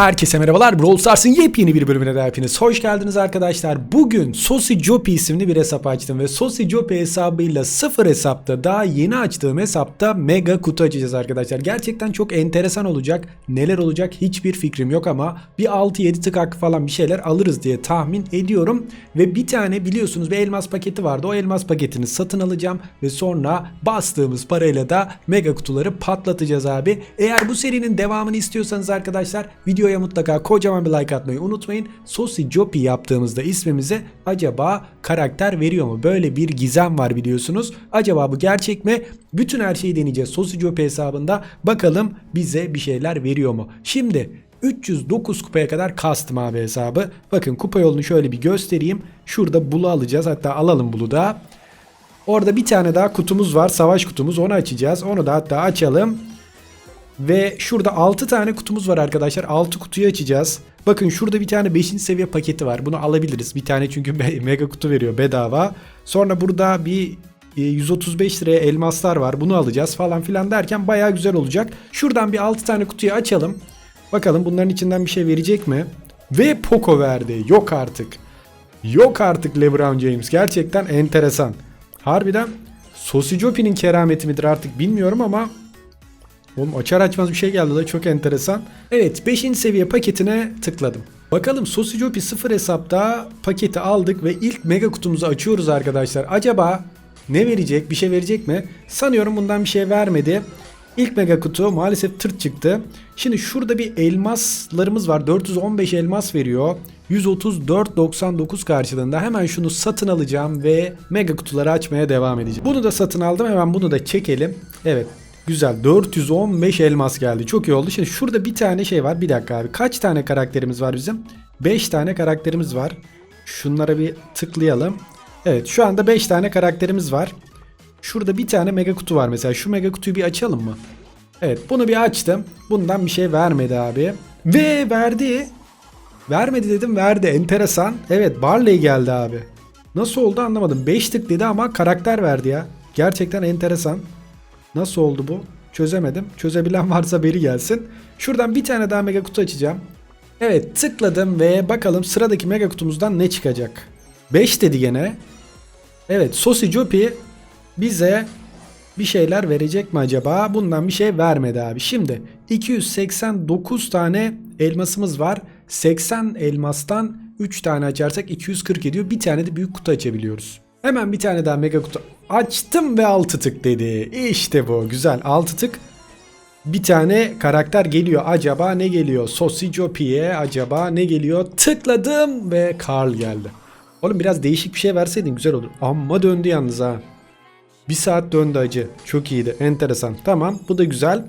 Herkese merhabalar. Brawl Stars'ın yepyeni bir bölümüne de hepiniz hoş geldiniz arkadaşlar. Bugün Sosi Jopi isimli bir hesap açtım ve Sosi Jopi hesabıyla sıfır hesapta daha yeni açtığım hesapta mega kutu açacağız arkadaşlar. Gerçekten çok enteresan olacak. Neler olacak hiçbir fikrim yok ama bir 6-7 tık hakkı falan bir şeyler alırız diye tahmin ediyorum. Ve bir tane biliyorsunuz bir elmas paketi vardı. O elmas paketini satın alacağım ve sonra bastığımız parayla da mega kutuları patlatacağız abi. Eğer bu serinin devamını istiyorsanız arkadaşlar videoya mutlaka kocaman bir like atmayı unutmayın. Sosi Jopi yaptığımızda ismimize acaba karakter veriyor mu? Böyle bir gizem var biliyorsunuz. Acaba bu gerçek mi? Bütün her şeyi deneyeceğiz Sosi Jopi hesabında. Bakalım bize bir şeyler veriyor mu? Şimdi 309 kupaya kadar kastım abi hesabı. Bakın kupa yolunu şöyle bir göstereyim. Şurada bulu alacağız. Hatta alalım bulu da. Orada bir tane daha kutumuz var. Savaş kutumuz. Onu açacağız. Onu da hatta açalım. Ve şurada 6 tane kutumuz var arkadaşlar. 6 kutuyu açacağız. Bakın şurada bir tane 5. seviye paketi var. Bunu alabiliriz. Bir tane çünkü me- mega kutu veriyor bedava. Sonra burada bir e, 135 liraya elmaslar var. Bunu alacağız falan filan derken baya güzel olacak. Şuradan bir 6 tane kutuyu açalım. Bakalım bunların içinden bir şey verecek mi? Ve Poco verdi. Yok artık. Yok artık LeBron James. Gerçekten enteresan. Harbiden Sosijopi'nin kerameti midir artık bilmiyorum ama Oğlum açar açmaz bir şey geldi da çok enteresan. Evet 5. seviye paketine tıkladım. Bakalım Sosijopi 0 hesapta paketi aldık ve ilk mega kutumuzu açıyoruz arkadaşlar. Acaba ne verecek? Bir şey verecek mi? Sanıyorum bundan bir şey vermedi. İlk mega kutu maalesef tırt çıktı. Şimdi şurada bir elmaslarımız var. 415 elmas veriyor. 134.99 karşılığında hemen şunu satın alacağım ve mega kutuları açmaya devam edeceğim. Bunu da satın aldım. Hemen bunu da çekelim. Evet Güzel 415 elmas geldi. Çok iyi oldu. Şimdi şurada bir tane şey var. Bir dakika abi. Kaç tane karakterimiz var bizim? 5 tane karakterimiz var. Şunlara bir tıklayalım. Evet şu anda 5 tane karakterimiz var. Şurada bir tane mega kutu var mesela. Şu mega kutuyu bir açalım mı? Evet bunu bir açtım. Bundan bir şey vermedi abi. Ve verdi. Vermedi dedim verdi. Enteresan. Evet Barley geldi abi. Nasıl oldu anlamadım. 5 tık dedi ama karakter verdi ya. Gerçekten enteresan. Nasıl oldu bu? Çözemedim. Çözebilen varsa beri gelsin. Şuradan bir tane daha mega kutu açacağım. Evet tıkladım ve bakalım sıradaki mega kutumuzdan ne çıkacak. 5 dedi gene. Evet Sosi Jopi bize bir şeyler verecek mi acaba? Bundan bir şey vermedi abi. Şimdi 289 tane elmasımız var. 80 elmastan 3 tane açarsak 240 ediyor. Bir tane de büyük kutu açabiliyoruz. Hemen bir tane daha mega kutu açtım ve 6 tık dedi. İşte bu güzel 6 tık. Bir tane karakter geliyor. Acaba ne geliyor? Sosijopi'ye acaba ne geliyor? Tıkladım ve Carl geldi. Oğlum biraz değişik bir şey verseydin güzel olur. Amma döndü yalnız ha. Bir saat döndü acı. Çok iyiydi. Enteresan. Tamam bu da güzel.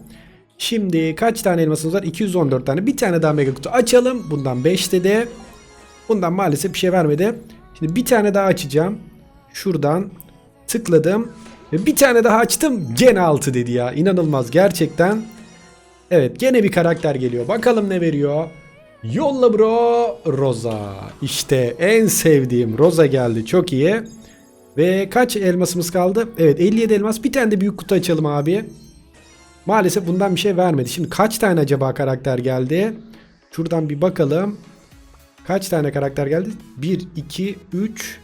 Şimdi kaç tane elmasımız var? 214 tane. Bir tane daha mega kutu açalım. Bundan 5 dedi. Bundan maalesef bir şey vermedi. Şimdi bir tane daha açacağım. Şuradan tıkladım. Ve bir tane daha açtım. Gene 6 dedi ya. İnanılmaz gerçekten. Evet gene bir karakter geliyor. Bakalım ne veriyor. Yolla bro. Rosa. İşte en sevdiğim Rosa geldi. Çok iyi. Ve kaç elmasımız kaldı? Evet 57 elmas. Bir tane de büyük kutu açalım abi. Maalesef bundan bir şey vermedi. Şimdi kaç tane acaba karakter geldi? Şuradan bir bakalım. Kaç tane karakter geldi? 1, 2, 3,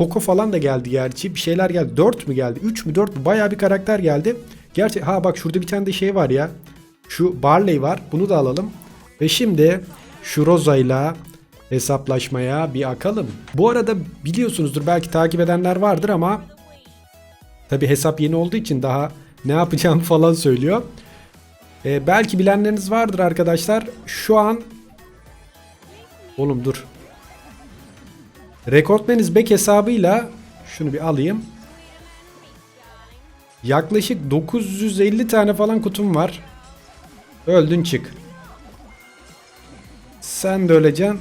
Poco falan da geldi gerçi. Bir şeyler geldi. 4 mü geldi? 3 mü 4 mü? Bayağı bir karakter geldi. Gerçi ha bak şurada bir tane de şey var ya. Şu Barley var. Bunu da alalım. Ve şimdi şu Rosa'yla hesaplaşmaya bir akalım. Bu arada biliyorsunuzdur belki takip edenler vardır ama tabi hesap yeni olduğu için daha ne yapacağım falan söylüyor. Ee, belki bilenleriniz vardır arkadaşlar. Şu an Oğlum dur. Rekortmeniz back hesabıyla şunu bir alayım. Yaklaşık 950 tane falan kutum var. Öldün çık. Sen de öleceksin.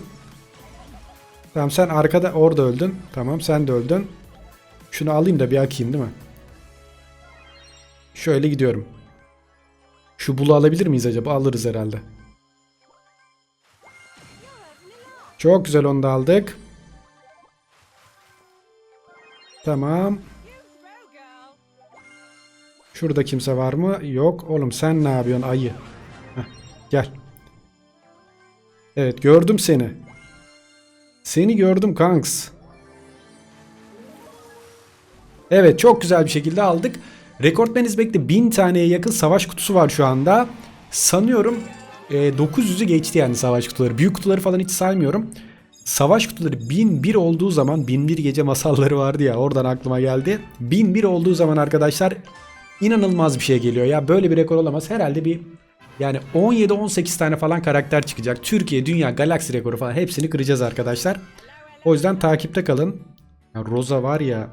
Tamam sen arkada orada öldün. Tamam sen de öldün. Şunu alayım da bir akayım değil mi? Şöyle gidiyorum. Şu bulu alabilir miyiz acaba? Alırız herhalde. Çok güzel onu da aldık. Tamam. Şurada kimse var mı? Yok. Oğlum sen ne yapıyorsun ayı? Heh, gel. Evet gördüm seni. Seni gördüm kanks. Evet çok güzel bir şekilde aldık. Rekortmen İzbek'te 1000 taneye yakın savaş kutusu var şu anda. Sanıyorum e, 900'ü geçti yani savaş kutuları. Büyük kutuları falan hiç saymıyorum. Savaş kutuları 1001 olduğu zaman 1001 gece masalları vardı ya oradan aklıma geldi. 1001 olduğu zaman arkadaşlar inanılmaz bir şey geliyor ya böyle bir rekor olamaz. Herhalde bir yani 17-18 tane falan karakter çıkacak. Türkiye, dünya, galaksi rekoru falan hepsini kıracağız arkadaşlar. O yüzden takipte kalın. Ya Rosa var ya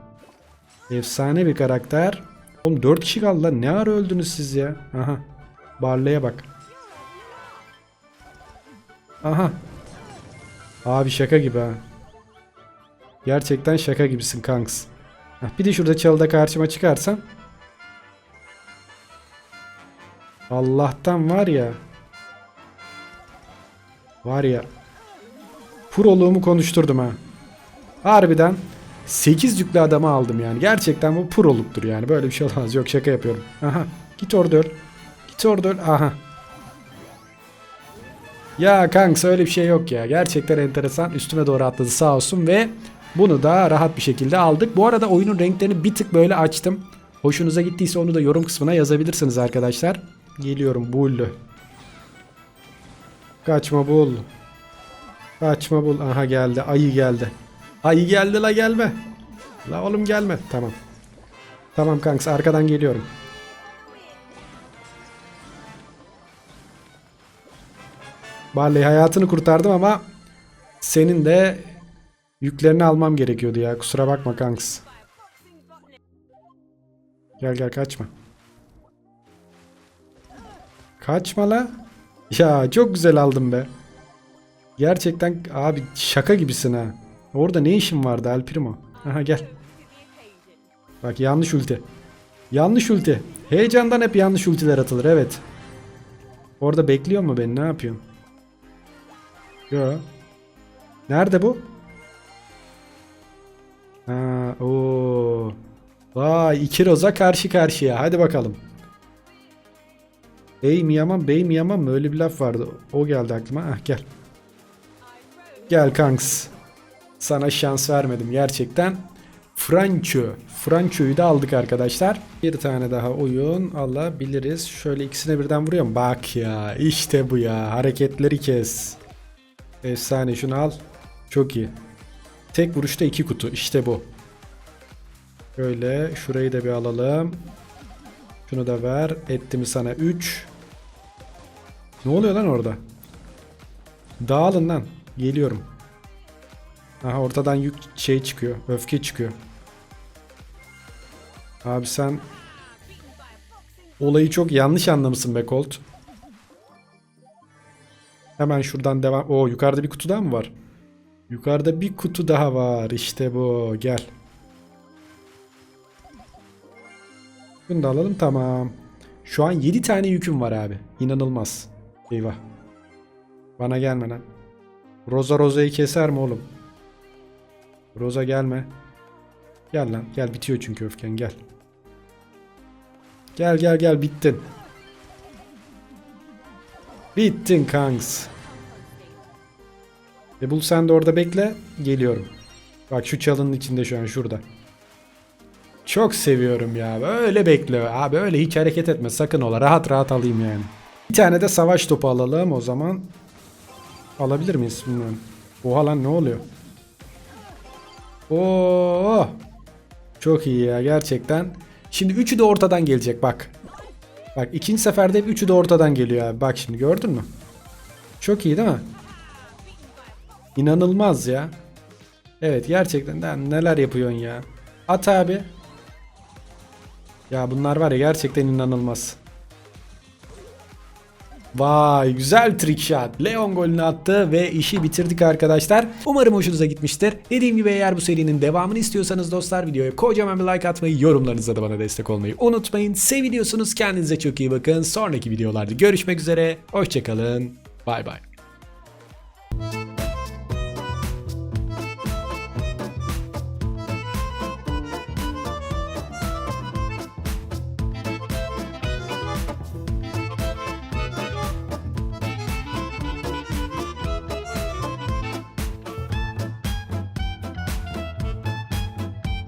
efsane bir karakter. Oğlum 4 kişi kaldı lan. Ne ara öldünüz siz ya? Aha. Barley'e bak. Aha. Abi şaka gibi ha. Gerçekten şaka gibisin kanks. Bir de şurada çalıda karşıma çıkarsan. Allah'tan var ya. Var ya. Proluğumu konuşturdum ha. Harbiden 8 yüklü adamı aldım yani. Gerçekten bu proluktur yani. Böyle bir şey olamaz. Yok şaka yapıyorum. Aha. Git orada öl. Git orada öl. Aha. Ya kanks öyle bir şey yok ya. Gerçekten enteresan. Üstüme doğru atladı sağ olsun ve bunu da rahat bir şekilde aldık. Bu arada oyunun renklerini bir tık böyle açtım. Hoşunuza gittiyse onu da yorum kısmına yazabilirsiniz arkadaşlar. Geliyorum bull. Kaçma bul. Kaçma bul. Aha geldi. Ayı geldi. Ayı geldi la gelme. La oğlum gelme. Tamam. Tamam kanks arkadan geliyorum. Barley hayatını kurtardım ama senin de yüklerini almam gerekiyordu ya. Kusura bakma kanks. Gel gel kaçma. Kaçma la. Ya çok güzel aldım be. Gerçekten abi şaka gibisin ha. Orada ne işin vardı El Primo? Aha gel. Bak yanlış ulti. Yanlış ulti. Heyecandan hep yanlış ultiler atılır evet. Orada bekliyor mu beni ne yapıyorsun? Yo. Nerede bu? Ha, o. Vay iki roza karşı karşıya. Hadi bakalım. Bey mi yaman bey mi yaman mı öyle bir laf vardı. O geldi aklıma. Ah gel. Gel kanks. Sana şans vermedim gerçekten. Franco. Franco'yu da aldık arkadaşlar. Bir tane daha oyun alabiliriz. Şöyle ikisine birden vuruyorum. Bak ya işte bu ya. Hareketleri kes. Efsane şunu al. Çok iyi. Tek vuruşta iki kutu. İşte bu. Şöyle şurayı da bir alalım. Şunu da ver. Etti mi sana 3. Ne oluyor lan orada? Dağılın lan. Geliyorum. Aha ortadan yük şey çıkıyor. Öfke çıkıyor. Abi sen olayı çok yanlış anlamışsın be Colt. Hemen şuradan devam. O yukarıda bir kutu daha mı var? Yukarıda bir kutu daha var. İşte bu. Gel. Bunu da alalım. Tamam. Şu an 7 tane yüküm var abi. İnanılmaz. Eyvah. Bana gelme lan. Roza Roza'yı keser mi oğlum? Roza gelme. Gel lan. Gel bitiyor çünkü öfken gel. Gel gel gel bittin. Bittin kanks. E bul sen de orada bekle. Geliyorum. Bak şu çalının içinde şu an şurada. Çok seviyorum ya. Böyle bekle. Abi öyle hiç hareket etme. Sakın ola. Rahat rahat alayım yani. Bir tane de savaş topu alalım o zaman. Alabilir miyiz bilmiyorum. Oha lan ne oluyor? Oo! Çok iyi ya gerçekten. Şimdi üçü de ortadan gelecek bak. Bak ikinci seferde hep üçü de ortadan geliyor abi. Bak şimdi gördün mü? Çok iyi değil mi? İnanılmaz ya. Evet gerçekten de neler yapıyorsun ya. At abi. Ya bunlar var ya gerçekten inanılmaz. Vay güzel trick shot. Leon golünü attı ve işi bitirdik arkadaşlar. Umarım hoşunuza gitmiştir. Dediğim gibi eğer bu serinin devamını istiyorsanız dostlar videoya kocaman bir like atmayı, yorumlarınızla da bana destek olmayı unutmayın. Seviliyorsunuz kendinize çok iyi bakın. Sonraki videolarda görüşmek üzere. Hoşçakalın. Bay bay.